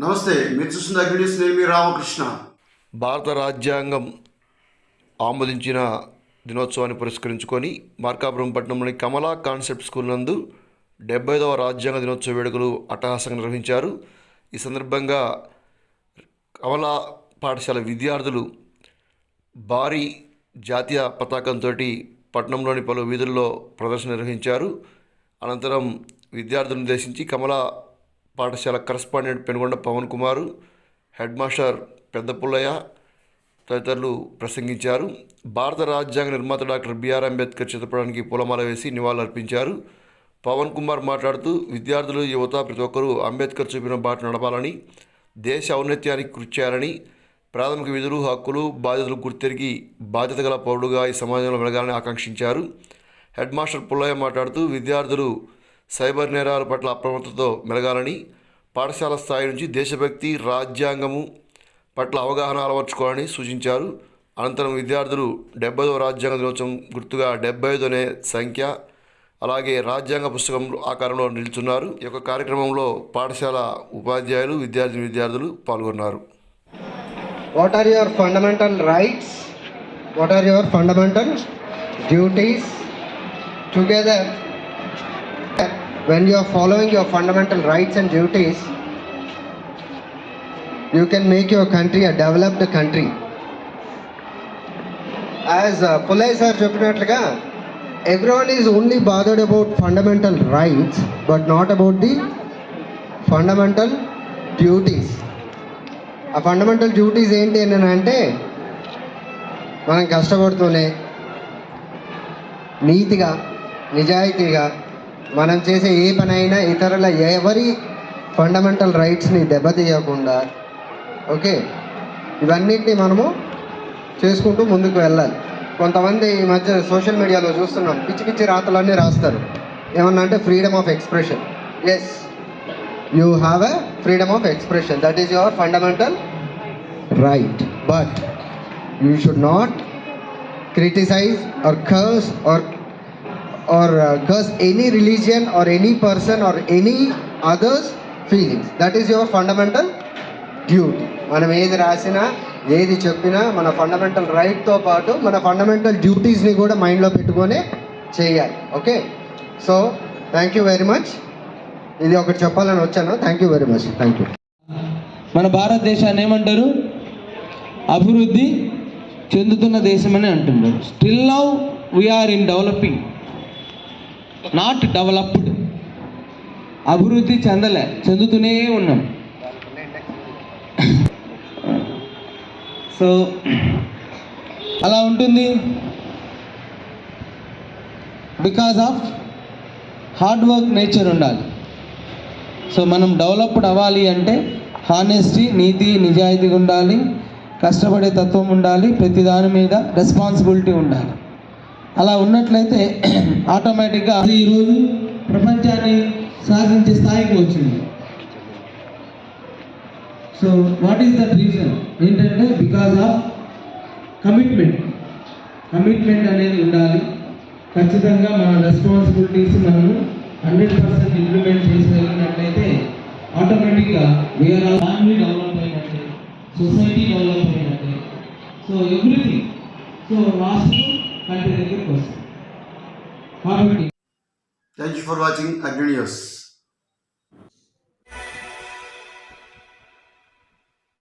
నమస్తే మీరు చూస్తున్న అగ్నిస్ నేను మీ రామకృష్ణ. భారత రాజ్యాంగం ఆమోదించిన దినోత్సవాన్ని పురస్కరించుకొని మార్కాపురం పట్టణంలోని కమలా కాన్సెప్ట్ స్కూల్ నందు డెబ్బై రాజ్యాంగ దినోత్సవ వేడుకలు అట్టహాసంగా నిర్వహించారు. ఈ సందర్భంగా కమలా పాఠశాల విద్యార్థులు భారీ జాతీయ పతాకంతో పట్టణంలోని పలు వీధుల్లో ప్రదర్శన నిర్వహించారు. అనంతరం విద్యార్థులను ఉద్దేశించి కమలా పాఠశాల correspondent Penugonda Pavan Kumar head master పెద్ద పుల్లయ్య తదితరులు ప్రసంగించారు. భారత రాజ్యాంగ నిర్మాత డాక్టర్ బిఆర్ అంబేద్కర్ చిత్రపటానికి పూలమాల వేసి నివాళులర్పించారు. పవన్ కుమార్ మాట్లాడుతూ విద్యార్థులు యువత ప్రతి ఒక్కరూ అంబేద్కర్ చూపిన బాట నడపాలని దేశ ఔన్నత్యానికి కృషి చేయాలని ప్రాథమిక విధులు హక్కులు బాధ్యతలు గుర్తెరిగి బాధ్యత గల పౌరుడుగా ఈ సమాజంలో మెలగాలని ఆకాంక్షించారు. హెడ్ మాస్టర్ పుల్లయ్య మాట్లాడుతూ విద్యార్థులు సైబర్ నేరాల పట్ల అప్రమత్తతో మెలగాలని పాఠశాల స్థాయి నుంచి దేశభక్తి రాజ్యాంగము పట్ల అవగాహన అలవర్చుకోవాలని సూచించారు. అనంతరం విద్యార్థులు డెబ్బైదవ రాజ్యాంగ దినోత్సవం గుర్తుగా డెబ్బై ఐదు అనే సంఖ్య అలాగే రాజ్యాంగ పుస్తకం ఆకారంలో నిలుచున్నారు. ఈ యొక్క కార్యక్రమంలో పాఠశాల ఉపాధ్యాయులు విద్యార్థి విద్యార్థులు పాల్గొన్నారు. What are your fundamental rights what are your fundamental duties together when you are following your fundamental rights and duties you can make your country a developed country as uh, Pulai sir చెప్పినట్లుగా everyone is only bothered about fundamental rights but not about the fundamental duties ఆ fundamental duties ఏంటి అని అంటే మనం కష్టపడుతూనే నీతిగా నిజాయితీగా మనం చేసే ఏ పనైనా ఇతరుల ఎవరి ఫండమెంటల్ రైట్స్ని దెబ్బతీయకుండా ఓకే? ఇవన్నిటిని మనము చేసుకుంటూ ముందుకు వెళ్ళాలి. కొంతమంది ఈ మధ్య సోషల్ మీడియాలో చూస్తున్నాం పిచ్చి పిచ్చి రాతలన్నీ రాస్తారు. ఏమన్నా అంటే freedom of expression yes you have a freedom of expression that is your fundamental right but you should not criticise or curse or or uh, curse any religion or any person or any others feelings? That is your fundamental duty మనం ఏది రాసినా ఏది చెప్పినా మన fundamental రైట్తో పాటు మన fundamental డ్యూటీస్ని కూడా మైండ్లో పెట్టుకొని చేయాలి. Okay so thank you very much ఇది ఒకటి చెప్పాలని వచ్చాను. Thank you very much thank you మన భారతదేశాన్ని ఏమంటారు? అభివృద్ధి చెందుతున్న దేశం అని అంటున్నారు still now we are in developing not developed అభివృద్ధి చెందలే చెందుతూనే ఉన్నాం. సో అలా ఉంటుంది. Because of hard work nature ఉండాలి. సో మనం డెవలప్డ్ అవ్వాలి అంటే హానెస్టీ నీతి నిజాయితీ ఉండాలి. కష్టపడే తత్వం ఉండాలి. ప్రతి దాని మీద రెస్పాన్సిబిలిటీ ఉండాలి. అలా ఉన్నట్లయితే ఆటోమేటిక్గా అది ఈరోజు ప్రపంచాన్ని సాధించే స్థాయికి వచ్చింది. So what is that reason ఏంటంటే బికాజ్ ఆఫ్ కమిట్మెంట్ కమిట్మెంట్ అనేది ఉండాలి. ఖచ్చితంగా మన రెస్పాన్సిబిలిటీస్ మనము హండ్రెడ్ పర్సెంట్ ఇంప్లిమెంట్ చేసేయగలిగినట్లయితే ఆటోమేటిక్గా we are all family develop అయినట్టే సొసైటీ డెవలప్ అయినట్టే so everything so last country దగ్గరికి వస్తుంది కాబట్టి thank you for watching Agni news